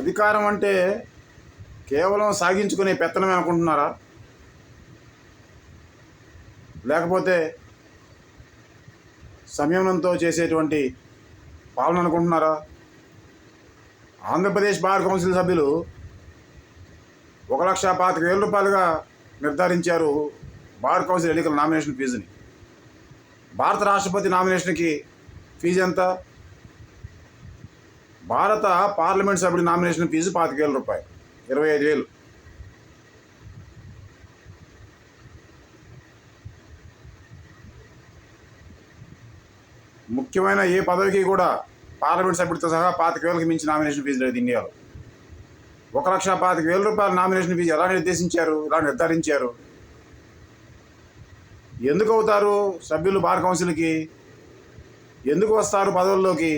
అధికారం అంటే కేవలం సాగించుకునే పెత్తనమే అనుకుంటున్నారా? లేకపోతే సంయమనంతో చేసేటువంటి పాలన అనుకుంటున్నారా? ఆంధ్రప్రదేశ్ బార్ కౌన్సిల్ సభ్యులు ఒక లక్ష పాతిక వేల రూపాయలుగా నిర్ధారించారు బార్ కౌన్సిల్ ఎన్నికల నామినేషన్ ఫీజుని. భారత రాష్ట్రపతి నామినేషన్కి ఫీజు ఎంత? భారత పార్లమెంట్ సభ్యుడి నామినేషన్ ఫీజు పాతిక వేల రూపాయలు. ఇరవై ఐదు వేలు. ముఖ్యమైన ఏ పదవికి కూడా పార్లమెంట్ సభ్యుడితో సహా పాతిక వేలకు మించి నామినేషన్ ఫీజు లేదు ఇండియాలో. ఒక లక్ష పాతిక వేల రూపాయల నామినేషన్ ఫీజు ఎలా నిర్దేశించారు ఎలా నిర్ధారించారు? ఎందుకు అవుతారు సభ్యులు బార్ కౌన్సిల్కి? ఎందుకు వస్తారు పదవుల్లోకి?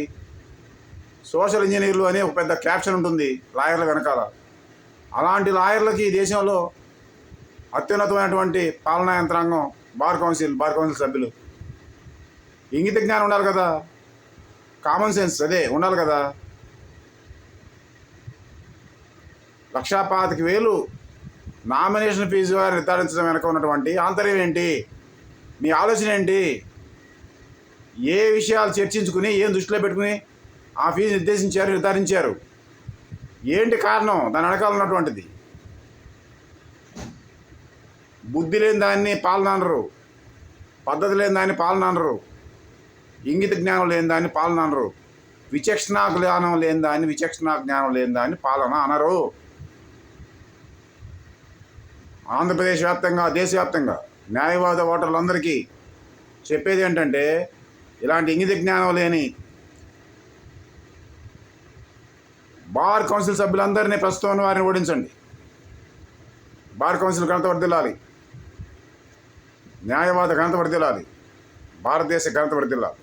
సోషల్ ఇంజనీర్లు అనే ఒక పెద్ద క్యాప్షన్ ఉంటుంది లాయర్ల వెనకాల. అలాంటి లాయర్లకి ఈ దేశంలో అత్యున్నతమైనటువంటి పాలనా యంత్రాంగం బార్ కౌన్సిల్ బార్ కౌన్సిల్ సభ్యులు. ఇంగిత జ్ఞానం ఉండాలి కదా? కామన్ సెన్స్ అదే ఉండాలి కదా? లక్షా పాతిక వేలు నామినేషన్ ఫీజు నిర్ధారించడం వెనక ఉన్నటువంటి ఆంతర్యం ఏంటి? మీ ఆలోచన ఏంటి? ఏ విషయాలు చర్చించుకుని ఏం దృష్టిలో పెట్టుకుని ఆ ఫీజు నిర్దేశించారు నిర్ధారించారు. ఏంటి కారణం? దాని వెనకాల ఉన్నటువంటిది. బుద్ధి లేని దాన్ని పాలన అనరు పద్ధతి లేని దాన్ని పాలన అనరు ఇంగిత జ్ఞానం లేని దాన్ని పాలన అనరు విచక్షణ జ్ఞానం లేని దాన్ని విచక్షణ జ్ఞానం లేని దాన్ని పాలన అనరు. ఆంధ్రప్రదేశ్ వ్యాప్తంగా దేశవ్యాప్తంగా న్యాయవాద ఓటర్లందరికీ చెప్పేది ఏంటంటే ఇలాంటి ఇంగిత జ్ఞానం లేని బార్ కౌన్సిల్ సభ్యులందరినీ ప్రస్తుతం వారిని ఓడించండి. బార్ కౌన్సిల్ ఘనత వర్దిల్లాలి న్యాయవాద ఘనత వర్దిల్లాలి భారతదేశ ఘనత వర్దిల్లాలి